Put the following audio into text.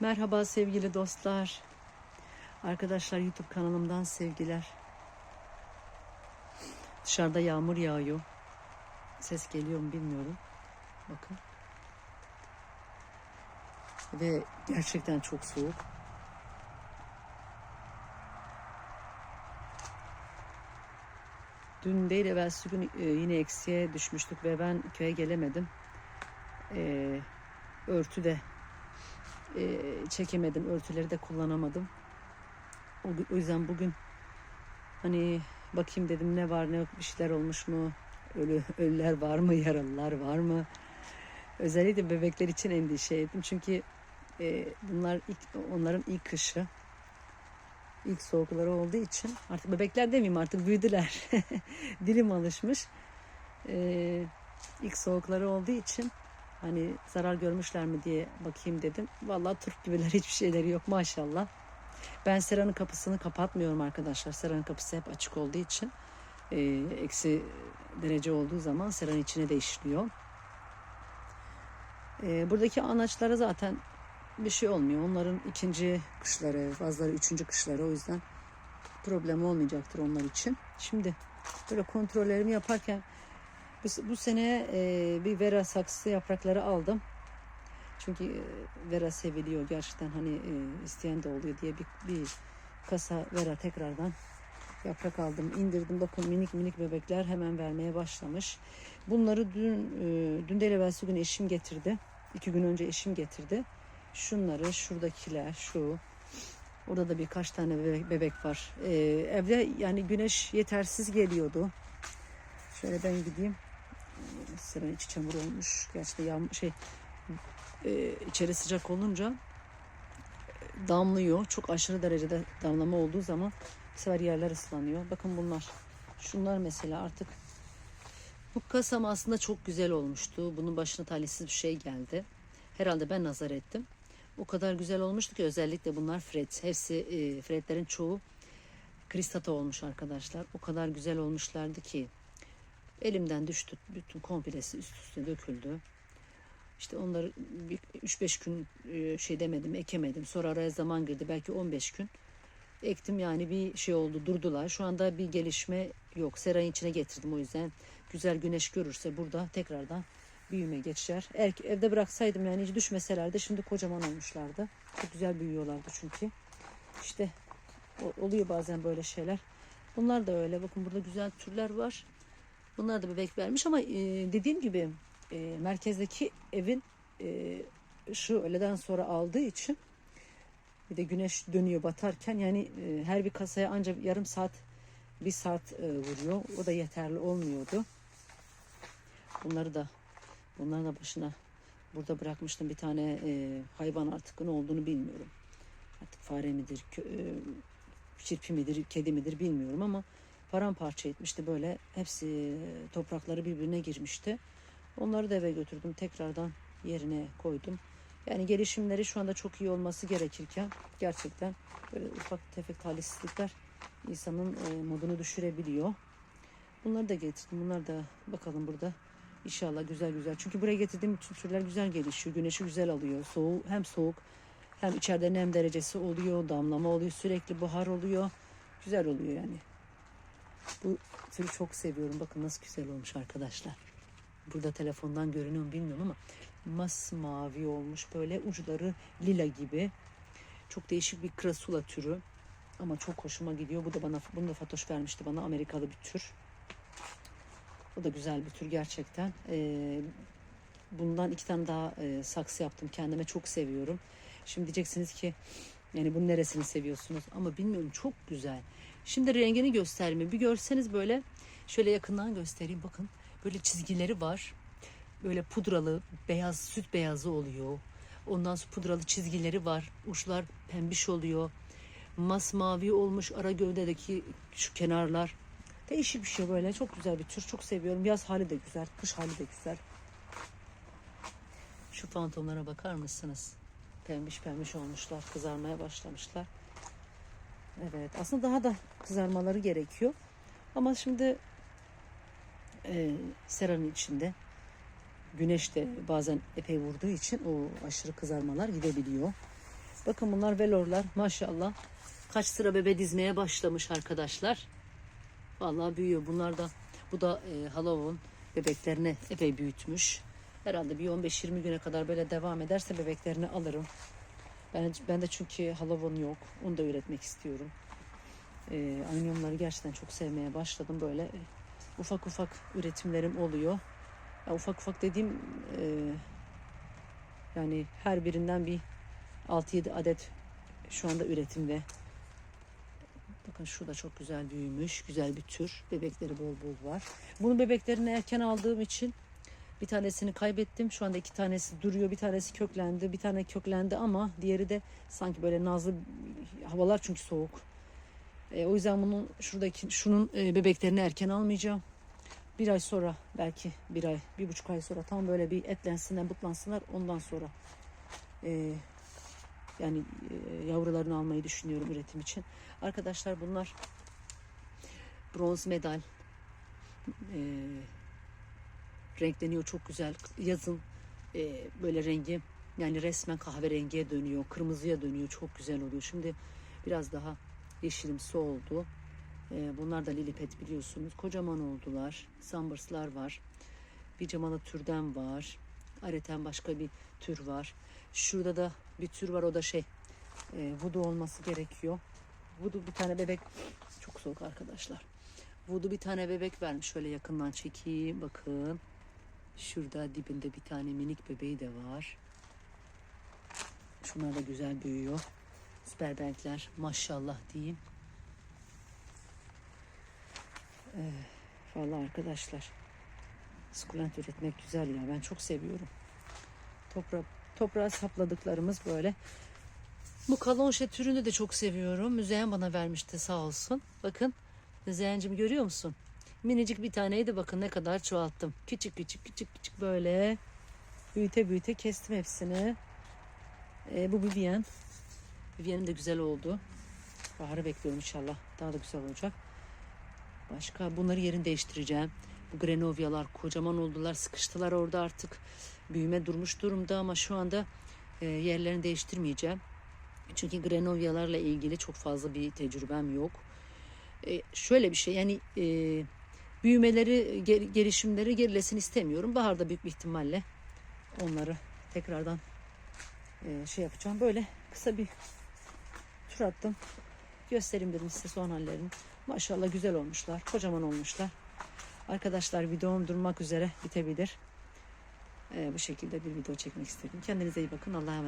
Merhaba sevgili dostlar. Arkadaşlar YouTube kanalımdan sevgiler. Dışarıda yağmur yağıyor. Ses geliyor mu bilmiyorum. Bakın. Ve gerçekten çok soğuk. Dün değil evvelsi gün e, yine eksiye düşmüştük ve ben köye gelemedim. E, örtü de e, çekemedim. Örtüleri de kullanamadım. O, o yüzden bugün hani bakayım dedim ne var ne yok bir şeyler olmuş mu? Ölü, ölüler var mı? Yaralılar var mı? Özellikle bebekler için endişe ettim. Çünkü e, bunlar ilk, onların ilk kışı. ilk soğukları olduğu için artık bebekler demeyeyim artık büyüdüler. Dilim alışmış. E, ilk soğukları olduğu için Hani zarar görmüşler mi diye bakayım dedim. Vallahi Türk gibiler hiçbir şeyleri yok maşallah. Ben seranın kapısını kapatmıyorum arkadaşlar. Seranın kapısı hep açık olduğu için e, eksi derece olduğu zaman seranın içine de işliyor. E, buradaki anaçlara zaten bir şey olmuyor. Onların ikinci kışları, bazıları üçüncü kışları o yüzden problem olmayacaktır onlar için. Şimdi böyle kontrollerimi yaparken bu, bu sene e, bir vera saksısı yaprakları aldım. Çünkü e, vera seviliyor gerçekten hani e, isteyen de oluyor diye bir, bir kasa vera tekrardan yaprak aldım. indirdim. Bakın minik minik bebekler hemen vermeye başlamış. Bunları dün e, dün değil gün eşim getirdi. İki gün önce eşim getirdi. Şunları şuradakiler şu Orada da birkaç tane bebek, bebek var. Ee, evde yani güneş yetersiz geliyordu. Şöyle ben gideyim. Sıranın içi çamur olmuş. Gerçi de yağmur şey e, içeri sıcak olunca e, damlıyor. Çok aşırı derecede damlama olduğu zaman bu sefer yerler ıslanıyor. Bakın bunlar. Şunlar mesela artık bu kasam aslında çok güzel olmuştu. Bunun başına talihsiz bir şey geldi. Herhalde ben nazar ettim. O kadar güzel olmuştu ki özellikle bunlar fred. Hepsi e, fredlerin çoğu kristata olmuş arkadaşlar. O kadar güzel olmuşlardı ki Elimden düştü. Bütün komplesi üst üste döküldü. İşte onları 3-5 gün e, şey demedim, ekemedim. Sonra araya zaman girdi. Belki 15 gün. Ektim yani bir şey oldu, durdular. Şu anda bir gelişme yok. Serayın içine getirdim o yüzden. Güzel güneş görürse burada tekrardan büyüme geçer. Eğer evde bıraksaydım yani hiç düşmeselerdi şimdi kocaman olmuşlardı. Çok güzel büyüyorlardı çünkü. İşte oluyor bazen böyle şeyler. Bunlar da öyle. Bakın burada güzel türler var. Bunlar da bebek vermiş ama e, dediğim gibi e, merkezdeki evin e, şu öğleden sonra aldığı için bir de güneş dönüyor batarken yani e, her bir kasaya ancak yarım saat bir saat e, vuruyor. O da yeterli olmuyordu. Bunları da bunları da başına burada bırakmıştım bir tane e, hayvan artık ne olduğunu bilmiyorum. Artık fare midir, kö, e, çirpi midir, kedi midir bilmiyorum ama paramparça etmişti böyle. Hepsi toprakları birbirine girmişti. Onları da eve götürdüm. Tekrardan yerine koydum. Yani gelişimleri şu anda çok iyi olması gerekirken gerçekten böyle ufak tefek talihsizlikler insanın e, modunu düşürebiliyor. Bunları da getirdim. Bunlar da bakalım burada inşallah güzel güzel. Çünkü buraya getirdiğim bütün türler güzel gelişiyor. Güneşi güzel alıyor. Soğuk hem soğuk hem içeride nem derecesi oluyor, damlama oluyor, sürekli buhar oluyor. Güzel oluyor yani. Bu türü çok seviyorum. Bakın nasıl güzel olmuş arkadaşlar. Burada telefondan görünüyor bilmiyorum ama masmavi olmuş. Böyle uçları lila gibi. Çok değişik bir krasula türü. Ama çok hoşuma gidiyor. Bu da bana bunu da Fatoş vermişti bana. Amerikalı bir tür. O da güzel bir tür gerçekten. Ee, bundan iki tane daha e, saksı yaptım. Kendime çok seviyorum. Şimdi diyeceksiniz ki yani bunun neresini seviyorsunuz? Ama bilmiyorum çok güzel. Şimdi rengini göstereyim. Bir görseniz böyle şöyle yakından göstereyim. Bakın böyle çizgileri var. Böyle pudralı, beyaz, süt beyazı oluyor. Ondan sonra pudralı çizgileri var. Uçlar pembiş oluyor. Masmavi olmuş ara gövdedeki şu kenarlar. Değişik bir şey böyle. Çok güzel bir tür. Çok seviyorum. Yaz hali de güzel. Kış hali de güzel. Şu fantomlara bakar mısınız? Pembiş pembiş olmuşlar. Kızarmaya başlamışlar. Evet aslında daha da kızarmaları gerekiyor. Ama şimdi e, seranın içinde güneş de bazen epey vurduğu için o aşırı kızarmalar gidebiliyor. Bakın bunlar velorlar maşallah. Kaç sıra bebe dizmeye başlamış arkadaşlar. Vallahi büyüyor. Bunlar da bu da e, Halloween bebeklerini epey büyütmüş. Herhalde bir 15-20 güne kadar böyle devam ederse bebeklerini alırım. Ben, ben de çünkü Halloween yok. Onu da üretmek istiyorum. E, anyonları gerçekten çok sevmeye başladım. Böyle e, ufak ufak üretimlerim oluyor. Ya ufak ufak dediğim e, yani her birinden bir 6-7 adet şu anda üretimde. Bakın şu da çok güzel büyümüş. Güzel bir tür. Bebekleri bol bol var. Bunun bebeklerini erken aldığım için bir tanesini kaybettim. Şu anda iki tanesi duruyor. Bir tanesi köklendi. Bir tane köklendi ama diğeri de sanki böyle nazlı havalar çünkü soğuk. E, o yüzden bunun şuradaki şunun e, bebeklerini erken almayacağım. Bir ay sonra belki bir ay, bir buçuk ay sonra tam böyle bir etlensinler, butlansınlar. Ondan sonra e, yani e, yavrularını almayı düşünüyorum üretim için. Arkadaşlar bunlar bronz medal. E, renkleniyor çok güzel. Yazın e, böyle rengi yani resmen kahverengiye dönüyor, kırmızıya dönüyor. Çok güzel oluyor. Şimdi biraz daha yeşilimsi oldu. E, bunlar da lilipet biliyorsunuz. Kocaman oldular. Samburslar var. Bir camalı türden var. Areten başka bir tür var. Şurada da bir tür var o da şey e, vudu olması gerekiyor. Vudu bir tane bebek çok soğuk arkadaşlar. Vudu bir tane bebek vermiş. Şöyle yakından çekeyim bakın. Şurada dibinde bir tane minik bebeği de var. Şunlar da güzel büyüyor. Sperbenkler maşallah diyeyim. Ee, vallahi arkadaşlar sukulent üretmek güzel ya. Ben çok seviyorum. Toprak, toprağa sapladıklarımız böyle. Bu kalonşe türünü de çok seviyorum. Müzeyyen bana vermişti sağ olsun. Bakın Müzeyyencim görüyor musun? Minicik bir taneydi bakın ne kadar çoğalttım. Küçük küçük küçük küçük böyle büyüte büyüte kestim hepsini. Ee, bu Vivian. Vivian'im de güzel oldu. Baharı bekliyorum inşallah. Daha da güzel olacak. Başka bunları yerini değiştireceğim. Bu grenovyalar kocaman oldular. Sıkıştılar orada artık. Büyüme durmuş durumda ama şu anda e, yerlerini değiştirmeyeceğim. Çünkü grenovyalarla ilgili çok fazla bir tecrübem yok. E, şöyle bir şey yani e, büyümeleri, gel- gelişimleri gerilesin istemiyorum. Baharda büyük bir ihtimalle onları tekrardan e, şey yapacağım. Böyle kısa bir tur attım. Göstereyim dedim size son hallerini. Maşallah güzel olmuşlar. Kocaman olmuşlar. Arkadaşlar videom durmak üzere bitebilir. E, bu şekilde bir video çekmek istedim. Kendinize iyi bakın. Allah'a emanet